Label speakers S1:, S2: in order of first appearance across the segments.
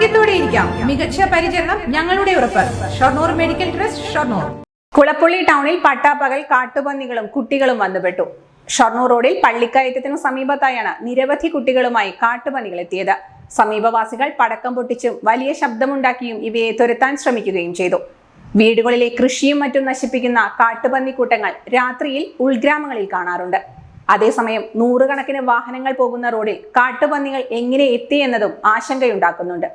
S1: ആരോഗ്യത്തോടെ ഇരിക്കാം. മികച്ച പരിചരണം ഞങ്ങളുടെ ഉറപ്പ്. Shoranur medical trust Shoranur.
S2: Kulappully ടൗണിൽ പട്ടാപ്പകൽ കാട്ടുപന്നികളും കുട്ടികളും വന്നുപെട്ടു. ഷൊർണൂർ റോഡിൽ പള്ളിക്കയറ്റത്തിനു സമീപത്തായാണ് നിരവധി കുട്ടികളുമായി കാട്ടുപന്നികൾ എത്തിയത്. സമീപവാസികൾ പടക്കം പൊട്ടിച്ചും വലിയ ശബ്ദമുണ്ടാക്കിയും ഇവയെ തുരത്താൻ ശ്രമിക്കുകയും ചെയ്തു. വീടുകളിലെ കൃഷിയും മറ്റും നശിപ്പിക്കുന്ന കാട്ടുപന്നി കൂട്ടങ്ങൾ രാത്രിയിൽ ഉൾഗ്രാമങ്ങളിൽ കാണാറുണ്ട്. അതേസമയം നൂറുകണക്കിന് വാഹനങ്ങൾ പോകുന്ന റോഡിൽ കാട്ടുപന്നികൾ എങ്ങനെ എത്തിയെന്നതും ആശങ്കയുണ്ടാക്കുന്നുണ്ട്.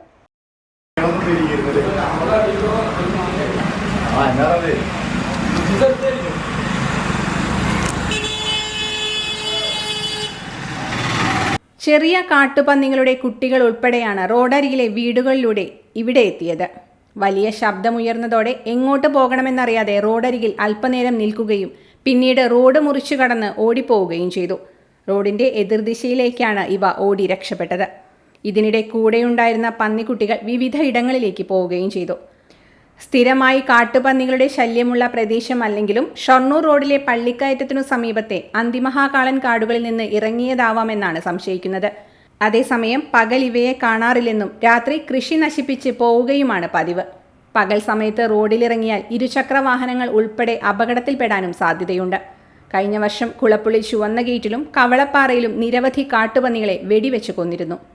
S2: ചെറിയ കാട്ടുപന്നികളുടെ കുട്ടികൾ ഉൾപ്പെടെയാണ് റോഡരികിലെ വീടുകളിലൂടെ ഇവിടെ എത്തിയത്. വലിയ ശബ്ദമുയർന്നതോടെ എങ്ങോട്ട് പോകണമെന്നറിയാതെ റോഡരികിൽ അല്പനേരം നിൽക്കുകയും പിന്നീട് റോഡ് മുറിച്ചു കടന്ന് ഓടിപ്പോവുകയും ചെയ്തു. റോഡിന്റെ എതിർദിശയിലേക്കാണ് ഇവ ഓടി രക്ഷപ്പെട്ടത്. ഇതിനിടെ കൂടെയുണ്ടായിരുന്ന പന്നിക്കുട്ടികൾ വിവിധ ഇടങ്ങളിലേക്ക് പോവുകയും ചെയ്തു. സ്ഥിരമായി കാട്ടുപന്നികളുടെ ശല്യമുള്ള പ്രദേശമല്ലെങ്കിലും ഷൊർണൂർ റോഡിലെ പള്ളിക്കയറ്റത്തിനു സമീപത്തെ അന്തിമഹാകാളൻ കാടുകളിൽ നിന്ന് ഇറങ്ങിയതാവാമെന്നാണ് സംശയിക്കുന്നത്. അതേസമയം പകൽ ഇവയെ കാണാറില്ലെന്നും രാത്രി കൃഷി നശിപ്പിച്ച് പോവുകയുമാണ് പതിവ്. പകൽ സമയത്ത് റോഡിലിറങ്ങിയാൽ ഇരുചക്ര വാഹനങ്ങൾ ഉൾപ്പെടെ അപകടത്തിൽപ്പെടാനും സാധ്യതയുണ്ട്. കഴിഞ്ഞ വർഷം കുളപ്പുള്ളി ചുവന്ന ഗേറ്റിലും കവളപ്പാറയിലും നിരവധി കാട്ടുപന്നികളെ വെടിവെച്ച് കൊന്നിരുന്നു.